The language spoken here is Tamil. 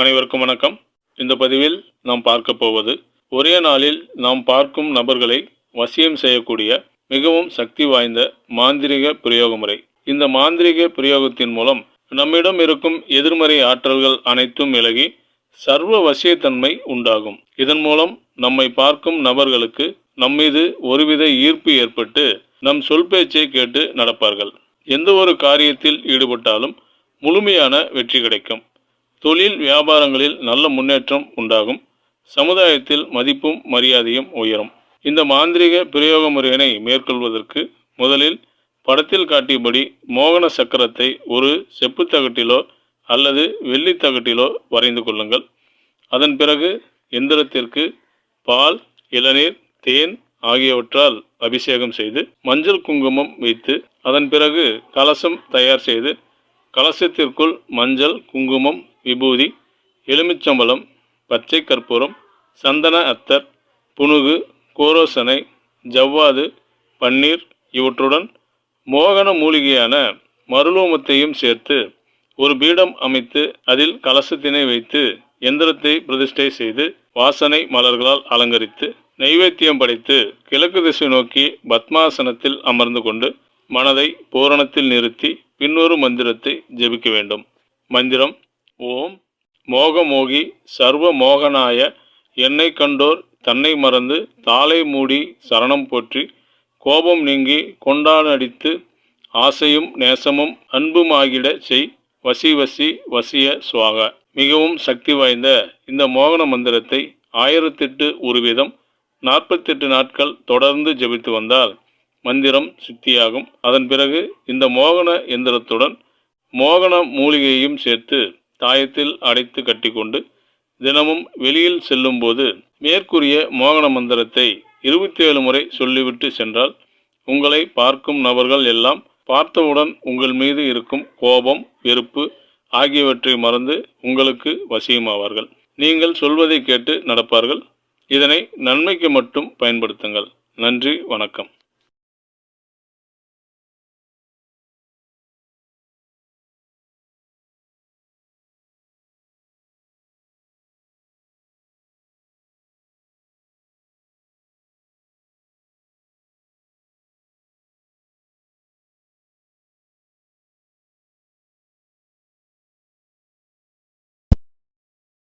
அனைவருக்கும் வணக்கம். இந்த பதிவில் நாம் பார்க்க போவது ஒரே நாளில் நாம் பார்க்கும் நபர்களை வசியம் செய்யக்கூடிய மிகவும் சக்தி வாய்ந்த மாந்திரிக பிரயோக முறை இந்த மாந்திரிக பிரயோகத்தின் மூலம் நம்மிடம் இருக்கும் எதிர்மறை ஆற்றல்கள் அனைத்தும் விலகி சர்வ வசியத்தன்மை உண்டாகும். இதன் மூலம் நம்மை பார்க்கும் நபர்களுக்கு நம்மீது ஒருவித ஈர்ப்பு ஏற்பட்டு நம் சொல் பேச்சை கேட்டு நடப்பார்கள். எந்த ஒரு காரியத்தில் ஈடுபட்டாலும் முழுமையான வெற்றி கிடைக்கும். தொழில் வியாபாரங்களில் நல்ல முன்னேற்றம் உண்டாகும். சமுதாயத்தில் மதிப்பும் மரியாதையும் உயரும். இந்த மாந்திரிக பிரயோக முறையினை மேற்கொள்வதற்கு முதலில் படத்தில் காட்டியபடி மோகன சக்கரத்தை ஒரு செப்புத்தகட்டிலோ அல்லது வெள்ளித்தகட்டிலோ வரைந்து கொள்ளுங்கள். அதன் பிறகு எந்திரத்திற்கு பால் இளநீர் தேன் ஆகியவற்றால் அபிஷேகம் செய்து மஞ்சள் குங்குமம் வைத்து அதன் பிறகு கலசம் தயார் செய்து கலசத்திற்குள் மஞ்சள் குங்குமம் விபூதி எலுமிச்சம்பழம் பச்சை கற்பூரம் சந்தன அத்தர் புனுகு கோரோசனை ஜவ்வாது பன்னீர் இவற்றுடன் மோகன மூலிகையான மருளோமத்தையும் சேர்த்து ஒரு பீடம் அமைத்து அதில் கலசத்தினை வைத்து எந்திரத்தை பிரதிஷ்டை செய்து வாசனை மலர்களால் அலங்கரித்து நைவேத்தியம் படைத்து கிழக்கு திசை நோக்கி பத்மாசனத்தில் அமர்ந்து கொண்டு மனதை பூரணத்தில் நிறுத்தி பின்வரும் மந்திரத்தை ஜெபிக்க வேண்டும். மந்திரம் ஓம் மோகமோகி சர்வ மோகனாய என்னை கண்டோர் தன்னை மறந்து தாளை மூடி சரணம் போற்றி கோபம் நீங்கி கொண்டாடடித்து ஆசையும் நேசமும் அன்புமாகிட செய் வசி வசி வசிய சுவாக. மிகவும் சக்தி வாய்ந்த இந்த மோகன மந்திரத்தை ஆயிரத்தெட்டு ஒரு வீதம் நாற்பத்தெட்டு நாட்கள் தொடர்ந்து ஜெபித்து வந்தால் மந்திரம் சித்தியாகும். அதன் பிறகு இந்த மோகன எந்திரத்துடன் மோகன மூலிகையையும் சேர்த்து தாயத்தில் அடைத்து கட்டிக்கொண்டு தினமும் வெளியில் செல்லும்போது மேற்கூறிய மோகன மந்திரத்தை இருபத்தி ஏழு முறை சொல்லிவிட்டு சென்றால் உங்களை பார்க்கும் நபர்கள் எல்லாம் பார்த்தவுடன் உங்கள் மீது இருக்கும் கோபம் வெறுப்பு ஆகியவற்றை மறந்து உங்களுக்கு வசியமாவார்கள். நீங்கள் சொல்வதை கேட்டு நடப்பார்கள். இதனை நன்மைக்கு மட்டும் பயன்படுத்துங்கள். நன்றி வணக்கம்.